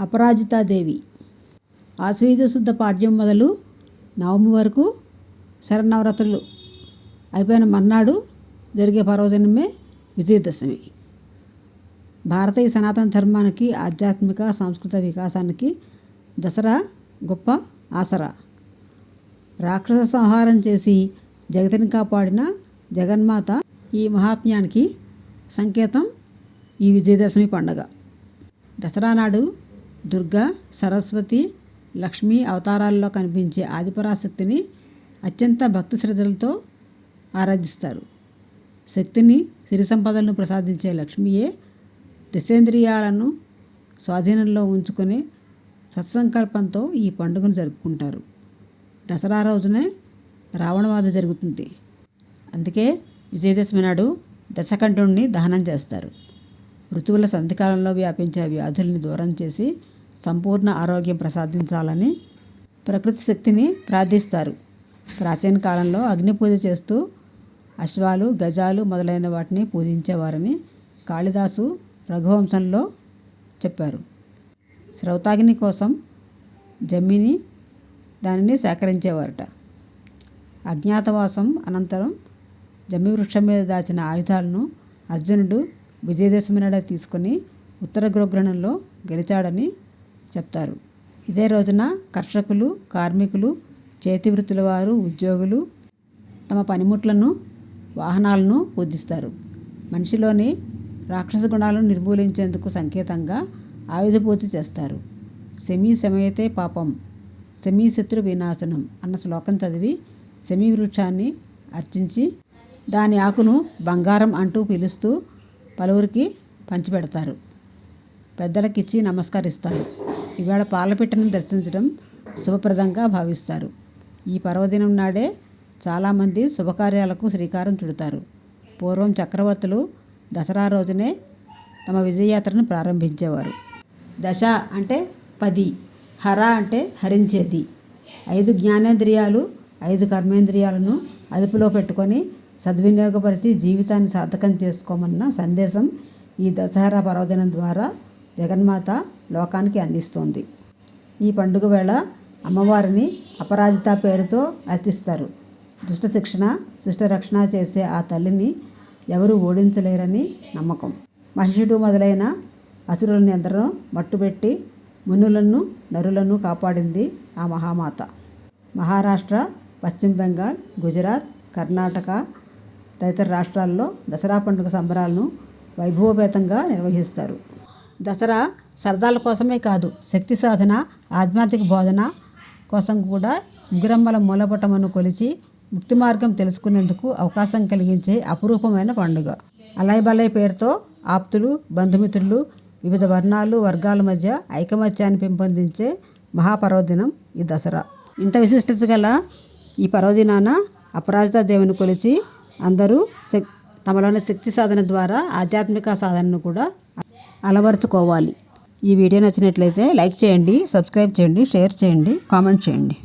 అపరాజితాదేవి. ఆశ్వయుజ శుద్ధ పాడ్యం మొదలు నవమి వరకు శరన్నవరాత్రులు అయిపోయిన మర్నాడు జరిగే పర్వదినమే విజయదశమి. భారతీయ సనాతన ధర్మానికి ఆధ్యాత్మిక సాంస్కృతిక వికాసానికి దసరా గొప్ప ఆసరా. రాక్షస సంహారం చేసి జగతిని కాపాడిన జగన్మాత ఈ మహాత్మ్యానికి సంకేతం ఈ విజయదశమి పండగ. దసరా నాడు దుర్గా సరస్వతి లక్ష్మీ అవతారాల్లో కనిపించే ఆదిపరాశక్తిని అత్యంత భక్తి శ్రద్ధలతో ఆరాధిస్తారు. శక్తిని సిరి సంపదలను ప్రసాదించే లక్ష్మియే దశేంద్రియాలను స్వాధీనంలో ఉంచుకునే సత్సంకల్పంతో ఈ పండుగను జరుపుకుంటారు. దసరా రోజునే రావణవాద జరుగుతుంది. అందుకే విజయదశమి నాడు దశకంఠుడిని దహనం చేస్తారు. ఋతువుల సంధికాలంలో వ్యాపించే వ్యాధుల్ని దూరం చేసి సంపూర్ణ ఆరోగ్యం ప్రసాదించాలని ప్రకృతి శక్తిని ప్రార్థిస్తారు. ప్రాచీన కాలంలో అగ్ని పూజ చేస్తూ అశ్వాలు గజాలు మొదలైన వాటిని పూజించేవారని కాళిదాసు రఘువంశంలో చెప్పారు. శ్రౌతాగ్ని కోసం జమ్మిని దానిని సేకరించేవారట. అజ్ఞాతవాసం అనంతరం జమ్మి వృక్షం మీద దాచిన ఆయుధాలను అర్జునుడు విజయదశమి నాడ తీసుకొని ఉత్తర గృహగ్రహణంలో గెలిచాడని చెప్తారు. ఇదే రోజున కర్షకులు కార్మికులు చేతి వృత్తుల వారు ఉద్యోగులు తమ పనిముట్లను వాహనాలను పూజిస్తారు. మనిషిలోని రాక్షస గుణాలను నిర్మూలించేందుకు సంకేతంగా ఆయుధ పూజ చేస్తారు. శమీ శమయతే పాపం శమీ శత్రు వినాశనం అన్న శ్లోకం చదివి శమీ వృక్షాన్ని అర్చించి దాని ఆకును బంగారం అంటూ పిలుస్తూ పలువురికి పంచిపెడతారు. పెద్దలకిచ్చి నమస్కరిస్తారు. ఇవాళ పాలపిట్టను దర్శించడం శుభప్రదంగా భావిస్తారు. ఈ పర్వదినం నాడే చాలామంది శుభకార్యాలకు శ్రీకారం చుడతారు. పూర్వం చక్రవర్తులు దసరా రోజునే తమ విజయయాత్రను ప్రారంభించేవారు. దశ అంటే పది హర అంటే హరించేది. ఐదు జ్ఞానేంద్రియాలు ఐదు కర్మేంద్రియాలను అదుపులో పెట్టుకొని సద్వినియోగపరిచి జీవితాన్ని సార్థకం చేసుకోమన్న సందేశం ఈ దసరా పర్వదినం ద్వారా జగన్మాత లోకానికి అందిస్తోంది. ఈ పండుగ వేళ అమ్మవారిని అపరాజిత పేరుతో అర్చిస్తారు దుష్ట శిక్షణ శిష్ట రక్షణ చేసే ఆ తల్లిని ఎవరు ఓడించలేరని నమ్మకం. మహిషుడు మొదలైన అసురులని ఎందరో మట్టుబెట్టి మునులను నరులను కాపాడింది ఆ మహామాత. మహారాష్ట్ర పశ్చిమ బెంగాల్ గుజరాత్ కర్ణాటక తదితర రాష్ట్రాల్లో దసరా పండుగ సంబరాలను వైభవపేతంగా నిర్వహిస్తారు. దసరా సరదాల కోసమే కాదు శక్తి సాధన ఆధ్యాత్మిక బోధన కోసం కూడా ఉగ్రమ్మల మూలపటమును కొలిచి ముక్తి మార్గం తెలుసుకునేందుకు అవకాశం కలిగించే అపురూపమైన పండుగ. అలైబలై పేరుతో ఆప్తులు బంధుమిత్రులు వివిధ వర్ణాలు వర్గాల మధ్య ఐకమత్యాన్ని పెంపొందించే మహాపర్వదినం ఈ దసరా. ఇంత విశిష్టత గల ఈ పర్వదినాన అపరాజిత దేవుని కొలిచి అందరూ శక్ తమలోని శక్తి సాధన ద్వారా ఆధ్యాత్మిక సాధనను కూడా అలవరుచుకోవాలి. ఈ వీడియో నచ్చినట్లయితే లైక్ చేయండి సబ్స్క్రైబ్ చేయండి షేర్ చేయండి కామెంట్ చేయండి.